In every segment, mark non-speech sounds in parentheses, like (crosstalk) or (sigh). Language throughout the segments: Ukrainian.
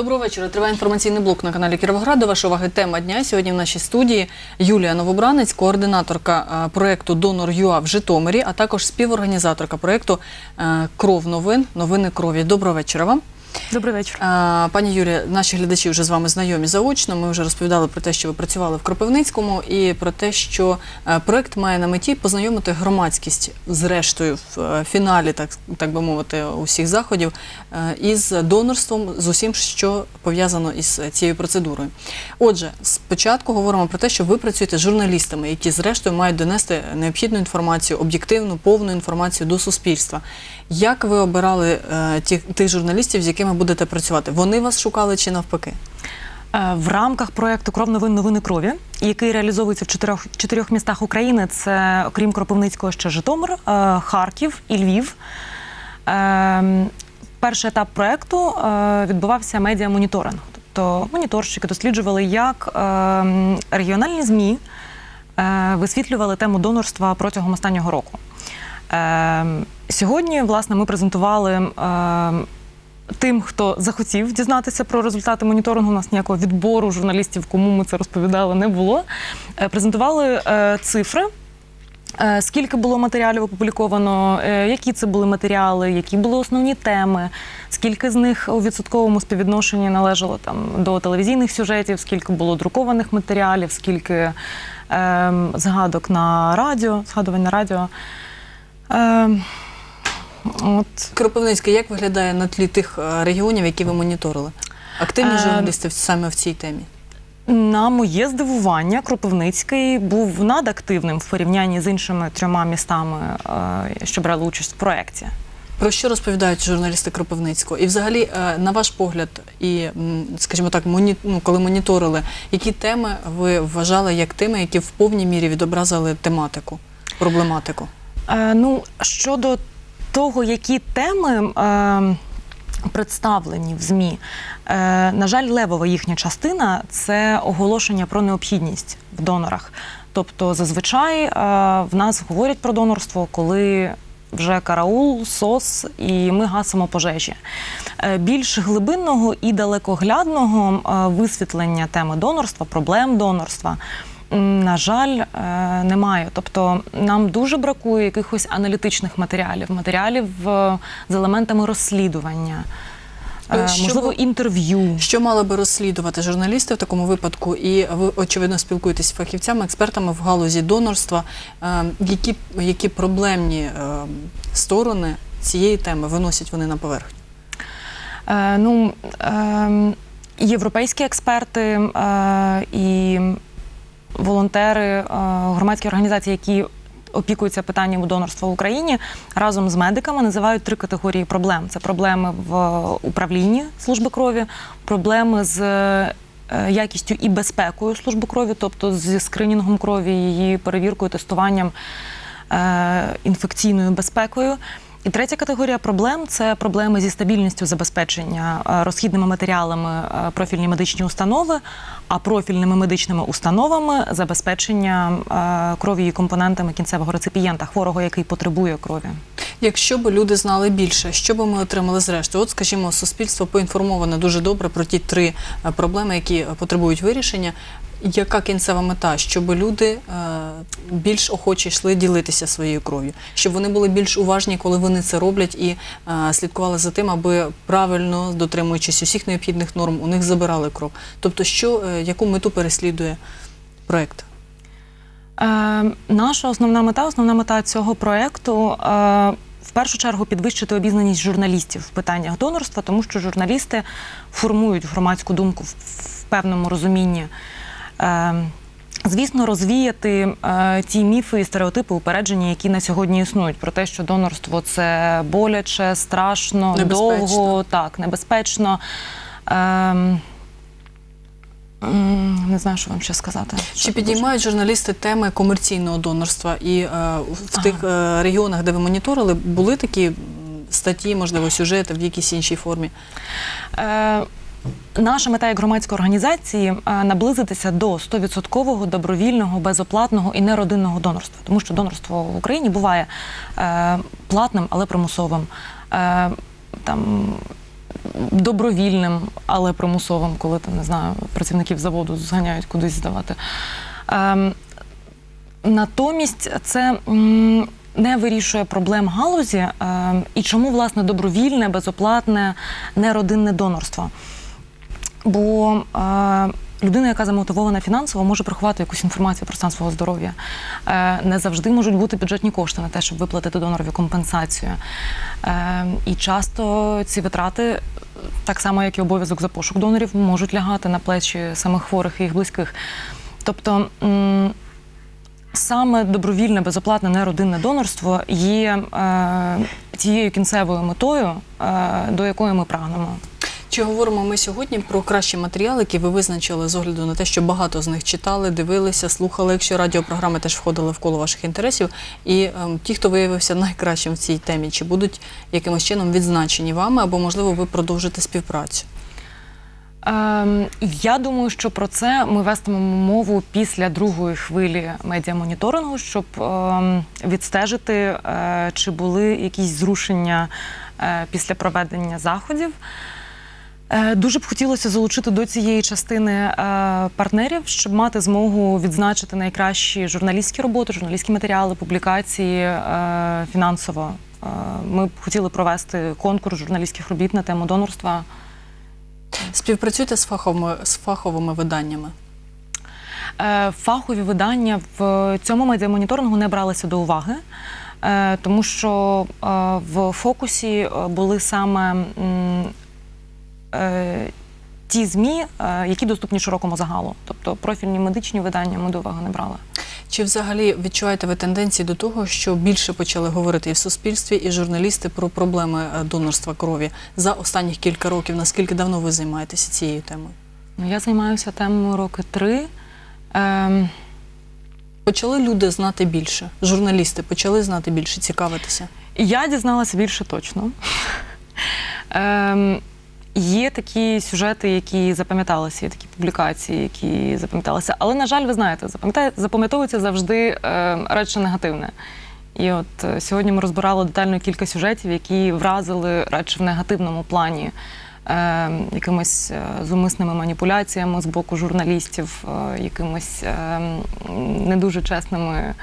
Доброго вечора. Триває інформаційний блок на каналі Кіровоград. До вашої уваги тема дня. Сьогодні в нашій студії Юлія Новобранець, координаторка проєкту проекту Донор ЮА в Житомирі, а також співорганізаторка проекту е, Кров новин, новини крові. Доброго вечора вам. Добрий вечір. Пані Юрія, наші глядачі вже з вами знайомі заочно. Ми вже розповідали про те, що ви працювали в Кропивницькому, і про те, що е, проект має на меті познайомити громадськість зрештою в е, фіналі, так, так би мовити, усіх заходів е, із донорством, з усім, що пов'язано із цією процедурою. Отже, спочатку говоримо про те, що ви працюєте з журналістами, які зрештою мають донести необхідну інформацію, об'єктивну, повну інформацію до суспільства. Як ви обирали тих журналістів, з якими будете працювати? Вони вас шукали чи навпаки? Е, В рамках проекту Кров новин новини крові, який реалізовується в чотирьох, чотирьох містах України, це окрім Кропивницького ще Житомир, е, Харків і Львів. Е, Перший етап проекту е, відбувався медіамоніторинг. Тобто моніторщики досліджували, як регіональні ЗМІ висвітлювали тему донорства протягом останнього року. Сьогодні, власне, ми презентували тим, хто захотів дізнатися про результати моніторингу. У нас ніякого відбору журналістів, кому ми це розповідали, не було. Е, Презентували е, цифри. Е, Скільки було матеріалів опубліковано, які це були матеріали, які були основні теми, скільки з них у відсотковому співвідношенні належало там до телевізійних сюжетів, скільки було друкованих матеріалів, скільки е, згадок на радіо, згадувань на радіо. Е, от. Кропивницький, як виглядає на тлі тих е, регіонів, які ви моніторили? Активні Е, журналісти саме в цій темі? На моє здивування, Кропивницький був надактивним в порівнянні з іншими трьома містами, е, що брали участь в проєкті. Про що розповідають журналісти Кропивницького? І взагалі, на ваш погляд, і, скажімо так, моні, ну, коли моніторили, які теми ви вважали як теми, які в повній мірі відобразили тематику, проблематику? Ну, щодо того, які теми е, представлені в ЗМІ, е, на жаль, левова їхня частина це оголошення про необхідність в донорах. Тобто, зазвичай е, в нас говорять про донорство, коли вже караул, сос, і ми гасимо пожежі. Е, Більш глибинного і далекоглядного е, висвітлення теми донорства, проблем донорства. На жаль, е, немає. Тобто нам дуже бракує якихось аналітичних матеріалів, матеріалів е, з елементами розслідування, е, що можливо, інтерв'ю. Що мали би розслідувати журналісти в такому випадку? І ви очевидно спілкуєтесь з фахівцями, експертами в галузі донорства. Які, які проблемні сторони цієї теми виносять вони на поверхню? Е, ну, е, європейські експерти е, і волонтери, е, громадські організації, які опікуються питанням донорства в Україні, разом з медиками називають три категорії проблем: це проблеми в управлінні служби крові, проблеми з е, якістю і безпекою служби крові, тобто зі скринінгом крові, її перевіркою, тестуванням е, інфекційною безпекою. І третя категорія проблем це проблеми зі стабільністю забезпечення розхідними матеріалами профільні медичні установи, а профільними медичними установами забезпечення е, крові і компонентами кінцевого реципієнта, хворого, який потребує крові. Якщо б люди знали більше, що би ми отримали зрештою? От, скажімо, суспільство поінформоване дуже добре про ті три е, проблеми, які е, потребують вирішення. Яка кінцева мета? Щоб люди більш охоче йшли ділитися своєю кров'ю, щоб вони були більш уважні, коли вони це роблять, і слідкували за тим, аби правильно дотримуючись усіх необхідних норм, у них забирали кров. Тобто, що яку мету переслідує проект? Е, наша основна мета, основна мета цього проєкту е, в першу чергу підвищити обізнаність журналістів в питаннях донорства, тому що журналісти формують громадську думку в, в певному розумінні. Е, Звісно, розвіяти е, ті міфи і стереотипи упередження, які на сьогодні існують, про те, що донорство це боляче, страшно, Небезпечно. довго, так, небезпечно. М, не знаю, що вам ще сказати. Чи підіймають журналісти теми комерційного донорства? І е, в тих е, регіонах, де ви моніторили, були такі статті, можливо, сюжети в якійсь іншій формі? Е, Наша мета як громадської організації е, наблизитися до 100% добровільного, безоплатного і неродинного донорства, тому що донорство в Україні буває е, платним, але примусовим. Е, там добровільним, але примусовим, коли там не знаю, працівників заводу зганяють кудись здавати. Ем, Натомість це не вирішує проблем галузі ем, і чому власне добровільне, безоплатне, неродинне донорство. Бо е, людина, яка замотивована фінансово, може приховати якусь інформацію про стан свого здоров'я. Е, не завжди можуть бути бюджетні кошти на те, щоб виплатити донорові компенсацію. Е, і часто ці витрати, так само як і обов'язок за пошук донорів, можуть лягати на плечі самих хворих і їх близьких. Тобто. Саме добровільне, безоплатне неродинне донорство є е, тією кінцевою метою, е, до якої ми прагнемо. Чи говоримо ми сьогодні про кращі матеріали, які ви визначили з огляду на те, що багато з них читали, дивилися, слухали, якщо радіопрограми теж входили в коло ваших інтересів, і ем, ті, хто виявився найкращим в цій темі, чи будуть якимось чином відзначені вами, або можливо ви продовжите співпрацю? Ем, я думаю, що про це ми вестимемо мову після другої хвилі медіамоніторингу, щоб ем, відстежити, е, чи були якісь зрушення е, після проведення заходів. Е, Дуже б хотілося залучити до цієї частини е, партнерів, щоб мати змогу відзначити найкращі журналістські роботи, журналістські матеріали, публікації е, фінансово. Ми б хотіли провести конкурс журналістських робіт на тему донорства. Співпрацюйте з фаховими, з фаховими виданнями. Фахові видання в цьому медіамоніторингу не бралися до уваги, тому що в фокусі були саме ті ЗМІ, е, які доступні широкому загалу. Тобто профільні медичні видання ми до уваги не брали. Чи взагалі відчуваєте ви тенденції до того, що більше почали говорити і в суспільстві, і журналісти про проблеми е, донорства крові за останніх кілька років? Наскільки давно ви займаєтеся цією темою? Ну, я займаюся темою роки три. Ем, Почали люди знати більше, журналісти почали знати більше, цікавитися. Я дізналася більше точно. (laughs) Ем, є такі сюжети, які запам'яталися, є такі публікації, які запам'яталися. Але, на жаль, ви знаєте, запам'ятовується завжди е, радше негативне. І от е, сьогодні ми розбирали детально кілька сюжетів, які вразили радше в негативному плані. Е, якимись е, зумисними маніпуляціями з боку журналістів, е, якимись е, не дуже чесними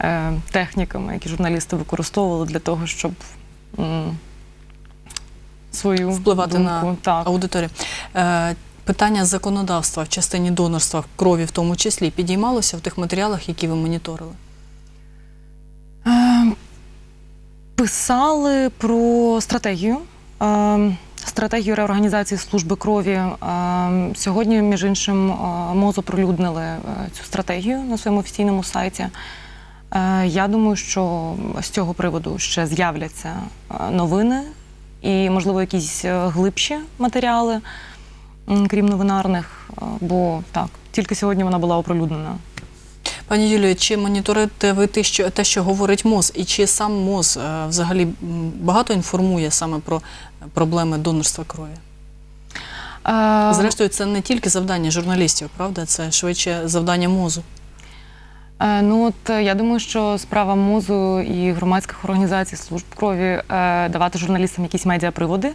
е, техніками, які журналісти використовували для того, щоб м, свою Впливати думку, на так. Аудиторія. Е, питання законодавства в частині донорства крові, в тому числі, підіймалося в тих матеріалах, які ви моніторили? Е, Писали про стратегію. е, Стратегію реорганізації служби крові. Е, Сьогодні, між іншим, е, МОЗ оприлюднили е, цю стратегію на своєму офіційному сайті. Я думаю, що з цього приводу ще з'являться новини і, можливо, якісь е, глибші матеріали, крім новинарних. е, Бо так, тільки сьогодні вона була оприлюднена. Пані Юлію, чи моніторите ви те, що, те, що говорить МОЗ, і чи сам МОЗ е, взагалі багато інформує саме про проблеми донорства крові? Зрештою, це не тільки завдання журналістів, правда? Це швидше завдання МОЗу. Е, Ну от е, я думаю, що справа мозу і громадських організацій служб крові е, давати журналістам якісь медіаприводи.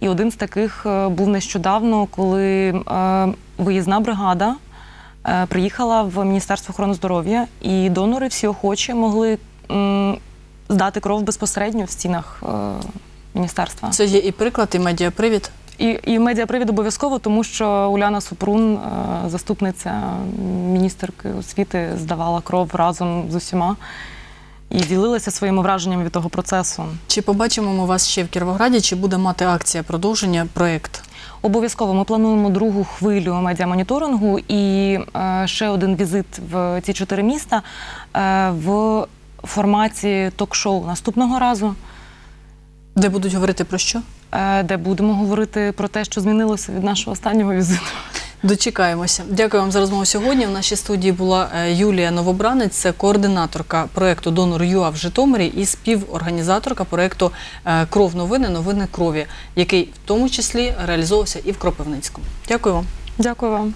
І один з таких був нещодавно, коли виїзна бригада приїхала в Міністерство охорони здоров'я, і донори всі охочі могли здати кров безпосередньо в стінах міністерства. Це є і приклад, і медіапривід. І, і медіапривід обов'язково, тому що Уляна Супрун, е, заступниця міністерки освіти, здавала кров разом з усіма і ділилася своїми враженнями від того процесу. Чи побачимо ми вас ще в Кіровограді, чи буде мати акція продовження проєкт? Обов'язково ми плануємо другу хвилю медіамоніторингу і е, ще один візит в ці чотири міста е, в форматі ток-шоу наступного разу. Де будуть говорити про що? е, Де будемо говорити про те, що змінилося від нашого останнього візиту. Дочекаємося. Дякую вам за розмову сьогодні. В нашій студії була е, Юлія Новобранець, це координаторка проєкту Донор ЮА в Житомирі і співорганізаторка проєкту е, Кров новини, новини крові, який в тому числі реалізовувався і в Кропивницькому. Дякую вам. Дякую вам.